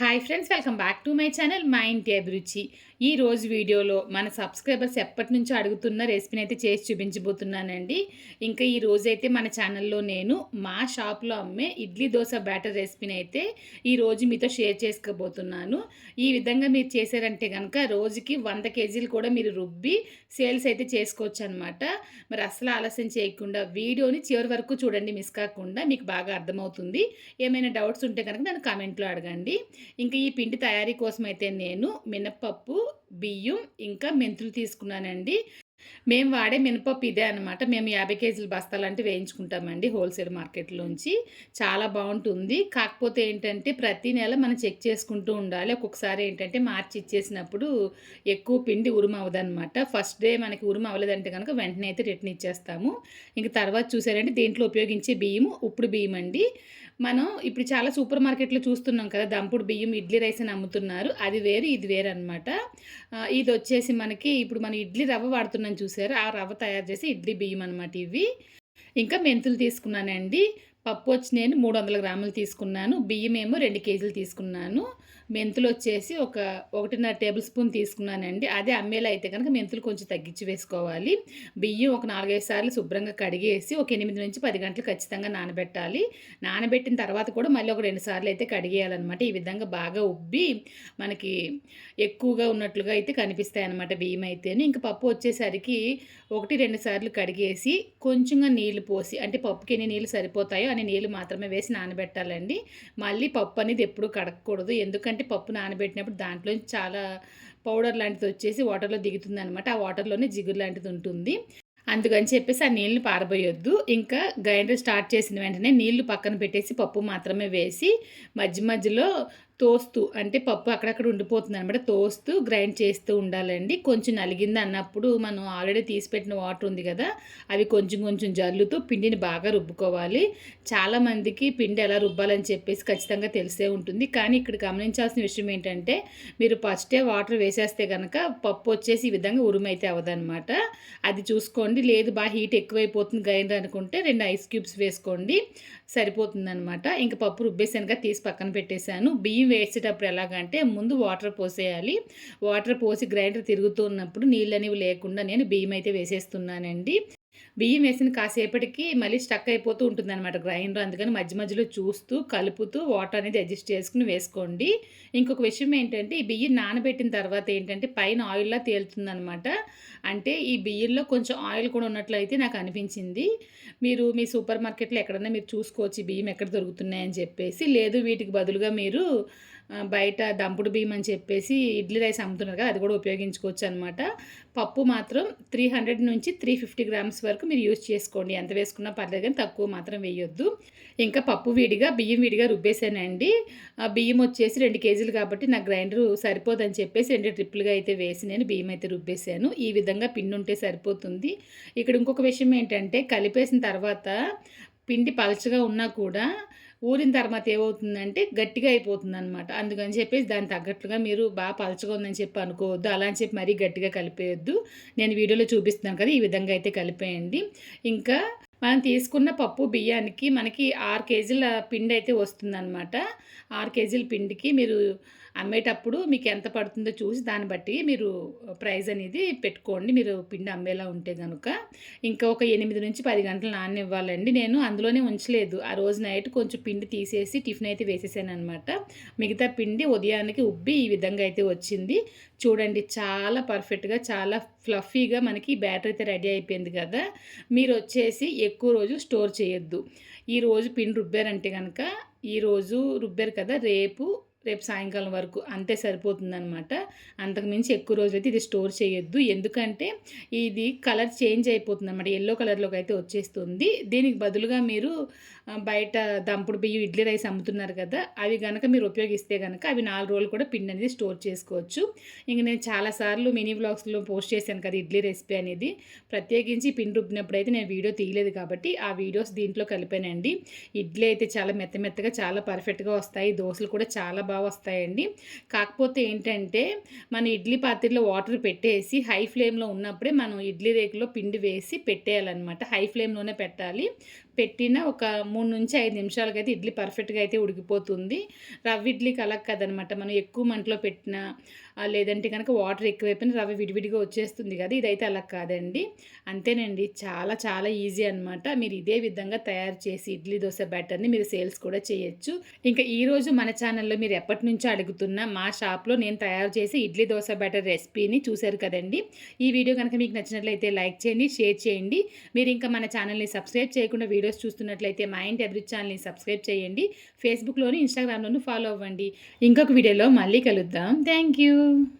Hi friends welcome back to my channel మా ఇంటి అభిరుచి ఈ రోజు వీడియోలో మన సబ్స్క్రైబర్స్ ఎప్పటి నుంచో అడుగుతున్న రెసిపీని అయితే చేసి చూపించబోతున్నానండి. ఇంకా ఈ రోజైతే మన ఛానల్లో నేను మా షాప్లో అమ్మే ఇడ్లీ దోశ బ్యాటర్ రెసిపీని అయితే ఈ రోజు మీతో షేర్ చేసుకోబోతున్నాను. ఈ విధంగా మీరు చేశారంటే కనుక రోజుకి వంద కేజీలు కూడా మీరు రుబ్బి సేల్స్ అయితే చేసుకోవచ్చు అనమాట మరి అసలు ఆలస్యం చేయకుండా వీడియోని చివరి వరకు చూడండి మిస్ కాకుండా మీకు బాగా అర్థమవుతుంది. ఏమైనా డౌట్స్ ఉంటే కనుక నన్ను కామెంట్లో అడగండి. ఇంకా ఈ పిండి తయారీ కోసం అయితే నేను మినప్పప్పు బియ్యం ఇంకా మెంతులు తీసుకున్నానండి. మేము వాడే మినపప్పు ఇదే అనమాట మేము యాభై కేజీల బస్తాలు అంటే వేయించుకుంటామండి హోల్సేల్ మార్కెట్లోంచి. చాలా బాగుంటుంది. కాకపోతే ఏంటంటే ప్రతి నెల మనం చెక్ చేసుకుంటూ ఉండాలి. ఒక్కొక్కసారి ఏంటంటే మార్చి ఇచ్చేసినప్పుడు ఎక్కువ పిండి ఉరుము అవ్వదనమాట ఫస్ట్ డే మనకి ఉరుము అవ్వలేదంటే కనుక వెంటనే అయితే రిటర్న్ ఇచ్చేస్తాము. ఇంక తర్వాత చూసారంటే దీంట్లో ఉపయోగించే బియ్యము ఉప్పుడు బియ్యం అండి మనం ఇప్పుడు చాలా సూపర్ మార్కెట్లో చూస్తున్నాం కదా దంపుడు బియ్యం ఇడ్లీ రైస్ అని అమ్ముతున్నారు. అది వేరు ఇది వేరు అనమాట ఇది వచ్చేసి మనకి ఇప్పుడు మనం ఇడ్లీ రవ్వ వాడుతున్నాం చూసారు? ఆ రవ్వ తయారు చేసి ఇడ్లీ బియ్యం అనమాట ఇవి. ఇంకా మెంతులు తీసుకున్నానండి. పప్పు వచ్చి నేను మూడు వందల గ్రాములు తీసుకున్నాను బియ్యం ఏమో రెండు కేజీలు తీసుకున్నాను. మెంతులు వచ్చేసి ఒక ఒకటిన్నర టేబుల్ స్పూన్ తీసుకున్నానండి. అదే అమ్మేలా అయితే కనుక మెంతులు కొంచెం తగ్గించి వేసుకోవాలి. బియ్యం ఒక నాలుగైదు సార్లు శుభ్రంగా కడిగేసి ఒక ఎనిమిది నుంచి పది గంటలు ఖచ్చితంగా నానబెట్టాలి. నానబెట్టిన తర్వాత కూడా మళ్ళీ ఒక రెండు సార్లు అయితే కడిగేయాలన్నమాట. ఈ విధంగా బాగా ఉబ్బి మనకి ఎక్కువగా ఉన్నట్లుగా అయితే కనిపిస్తాయి అనమాట బియ్యం అయితేనే. ఇంకా పప్పు వచ్చేసరికి ఒకటి రెండు సార్లు కడిగేసి కొంచెంగా నీళ్ళు పోసి అంటే పప్పుకి ఎన్ని నీళ్ళు సరిపోతాయో అన్ని నీళ్ళు మాత్రమే వేసి నానబెట్టాలండి. మళ్ళీ పప్పు అనేది ఎప్పుడు కడగకూడదు ఎందుకంటే పప్పు నానబెట్టినప్పుడు దాంట్లో చాలా పౌడర్ లాంటిది వచ్చేసి వాటర్లో దిగుతుంది అనమాట ఆ వాటర్లోనే జిగురు లాంటిది ఉంటుంది. అందుకని చెప్పేసి ఆ నీళ్ళని పారబోయొద్దు. ఇంకా గ్రైండర్ స్టార్ట్ చేసిన వెంటనే నీళ్ళు పక్కన పెట్టేసి పప్పు మాత్రమే వేసి మధ్య మధ్యలో తోస్తూ అంటే పప్పు అక్కడక్కడ ఉండిపోతుంది అనమాట తోస్తూ గ్రైండ్ చేస్తూ ఉండాలండి. కొంచెం నలిగింది అన్నప్పుడు మనం ఆల్రెడీ తీసిపెట్టిన వాటర్ ఉంది కదా అవి కొంచెం కొంచెం జల్లుతూ పిండిని బాగా రుబ్బుకోవాలి. చాలామందికి పిండి ఎలా రుబ్బాలని చెప్పేసి ఖచ్చితంగా తెలిసే ఉంటుంది. కానీ ఇక్కడ గమనించాల్సిన విషయం ఏంటంటే మీరు ఫస్టే వాటర్ వేసేస్తే కనుక పప్పు వచ్చేసి ఈ విధంగా ఉరుమైతే అవ్వదనమాట అది చూసుకోండి. లేదు బాగా హీట్ ఎక్కువైపోతుంది గ్రైండర్ అనుకుంటే రెండు ఐస్ క్యూబ్స్ వేసుకోండి. సరిపోతుందనమాట ఇంకా పప్పు రుబ్బేసానుగా తీసి పక్కన పెట్టేశాను. బియ్యం వేసేటప్పుడు ఎలాగంటే ముందు వాటర్ పోసేయాలి. వాటర్ పోసి గ్రైండర్ తిరుగుతూ ఉన్నప్పుడు నీళ్ళు అనేవి లేకుండా నేను బియ్యం అయితే వేసేస్తున్నానండి. బియ్యం వేసిన కాసేపటికి మళ్ళీ స్టక్ అయిపోతూ ఉంటుంది అనమాట గ్రైండర్. అందుకని మధ్య మధ్యలో చూస్తూ కలుపుతూ వాటర్ అనేది అడ్జస్ట్ చేసుకుని వేసుకోండి. ఇంకొక విషయం ఏంటంటే ఈ బియ్యం నానబెట్టిన తర్వాత ఏంటంటే పైన ఆయిల్లా తేలుతుంది అనమాట అంటే ఈ బియ్యంలో కొంచెం ఆయిల్ కూడా ఉన్నట్లయితే నాకు అనిపించింది. మీరు మీ సూపర్ మార్కెట్లో ఎక్కడన్నా మీరు చూసుకోవచ్చు బియ్యం ఎక్కడ దొరుకుతున్నాయని చెప్పేసి. లేదు వీటికి బదులుగా మీరు బయట దంపుడు బియ్యం అని చెప్పేసి ఇడ్లీ రైస్ అమ్ముతున్నారు కదా అది కూడా ఉపయోగించుకోవచ్చు అనమాట పప్పు మాత్రం త్రీ హండ్రెడ్ నుంచి త్రీ ఫిఫ్టీ గ్రామ్స్ వరకు మీరు యూజ్ చేసుకోండి. ఎంత వేసుకున్నా పర్లేదు కానీ తక్కువ మాత్రం వేయొద్దు. ఇంకా పప్పు విడిగా బియ్యం విడిగా రుబ్బేసానండి. ఆ బియ్యం వచ్చేసి రెండు కేజీలు కాబట్టి నా గ్రైండర్ సరిపోదని చెప్పేసి రెండు ట్రిప్పులుగా అయితే వేసి నేను బియ్యం అయితే రుబ్బేసాను. ఈ విధంగా పిండి ఉంటే సరిపోతుంది. ఇక్కడ ఇంకొక విషయం ఏంటంటే కలిపేసిన తర్వాత పిండి పలచగా ఉన్నా కూడా ఊరిన తర్వాత ఏమవుతుందంటే గట్టిగా అయిపోతుంది అనమాట అందుకని చెప్పేసి దాని తగ్గట్లుగా మీరు బాగా పలచగా ఉందని చెప్పి అనుకోవద్దు. అలా అని చెప్పి మరీ గట్టిగా కలిపేయొద్దు. నేను వీడియోలో చూపిస్తున్నాను కదా ఈ విధంగా అయితే కలిపేయండి. ఇంకా మనం తీసుకున్న పప్పు బియ్యానికి మనకి ఆరు కేజీల పిండి అయితే వస్తుందన్నమాట. ఆరు కేజీల పిండికి మీరు అమ్మేటప్పుడు మీకు ఎంత పడుతుందో చూసి దాన్ని బట్టి మీరు ప్రైస్ అనేది పెట్టుకోండి. మీరు పిండి అమ్మేలా ఉంటే కనుక ఇంకా ఒక ఎనిమిది నుంచి పది గంటలు నాననివ్వాలండి. నేను అందులోనే ఉంచలేదు. ఆ రోజు నైట్ కొంచెం పిండి తీసేసి టిఫిన్ అయితే వేసేసాను అనమాట మిగతా పిండి ఉదయానికి ఉబ్బి ఈ విధంగా అయితే వచ్చింది. చూడండి చాలా పర్ఫెక్ట్గా చాలా ఫ్లఫీగా మనకి బ్యాటర్ అయితే రెడీ అయిపోయింది కదా. మీరు వచ్చేసి ఎక్కువ రోజు స్టోర్ చేయొద్దు. ఈరోజు పిండి రుబ్బారంటే కనుక ఈరోజు రుబ్బారు కదా రేపు రేపు సాయంకాలం వరకు అంతే సరిపోతుందనమాట. అంతకుమించి ఎక్కువ రోజులైతే ఇది స్టోర్ చేయొద్దు. ఎందుకంటే ఇది కలర్ చేంజ్ అయిపోతుంది అనమాట ఎల్లో కలర్లోకి అయితే వచ్చేస్తుంది. దీనికి బదులుగా మీరు బయట దంపుడు బియ్యం ఇడ్లీ రైస్ అమ్ముతున్నారు కదా అవి కనుక మీరు ఉపయోగిస్తే కనుక అవి నాలుగు రోజులు కూడా పిండి అనేది స్టోర్ చేసుకోవచ్చు. ఇంక నేను చాలాసార్లు మినీ బ్లాగ్స్లో పోస్ట్ చేశాను కదా ఇడ్లీ రెసిపీ అనేది. ప్రత్యేకించి పిండి రుబ్బినప్పుడు అయితే నేను వీడియో తీయలేదు కాబట్టి ఆ వీడియోస్ దీంట్లో కలిపానండి. ఇడ్లీ అయితే చాలా మెత్త మెత్తగా చాలా పర్ఫెక్ట్గా వస్తాయి. దోశలు కూడా చాలా బాగా వస్తాయండి. కాకపోతే ఏంటంటే మన ఇడ్లీ పాత్రలో వాటర్ పెట్టేసి హై ఫ్లేమ్లో ఉన్నప్పుడే మనం ఇడ్లీ రేకులో పిండి వేసి పెట్టేయాలన్నమాట. హై ఫ్లేమ్లోనే పెట్టాలి. పెట్టిన ఒక మూడు నుంచి ఐదు నిమిషాలకైతే ఇడ్లీ పర్ఫెక్ట్గా అయితే ఉడికిపోతుంది. రవ్వ ఇడ్లీకి అలా కదనమాట మనం ఎక్కువ మంటలో పెట్టిన లేదంటే కనుక వాటర్ ఎక్కువైపోయిన రవ్వ విడివిడిగా వచ్చేస్తుంది కదా ఇదైతే అలా కాదండి. అంతేనండి చాలా చాలా ఈజీ అనమాట మీరు ఇదే విధంగా తయారు చేసి ఇడ్లీ దోశ బ్యాటర్ని మీరు సేల్స్ కూడా చేయొచ్చు. ఇంకా ఈరోజు మన ఛానల్లో మీరు ఎప్పటి నుంచో అడుగుతున్న మా షాప్లో నేను తయారు చేసి ఇడ్లీ దోశ బ్యాటర్ రెసిపీని చూశారు కదండి. ఈ వీడియో కనుక మీకు నచ్చినట్లయితే లైక్ చేయండి షేర్ చేయండి. మీరు ఇంకా మన ఛానల్ని సబ్స్క్రైబ్ చేయకుండా వీడియోస్ చూస్తున్నట్లయితే మా ఇంటి అభిరుచి ఛానల్ని సబ్స్క్రైబ్ చేయండి. ఫేస్బుక్లోను ఇన్స్టాగ్రామ్లోను ఫాలో అవ్వండి. ఇంకొక వీడియోలో మళ్ళీ కలుద్దాం. Thank you. you.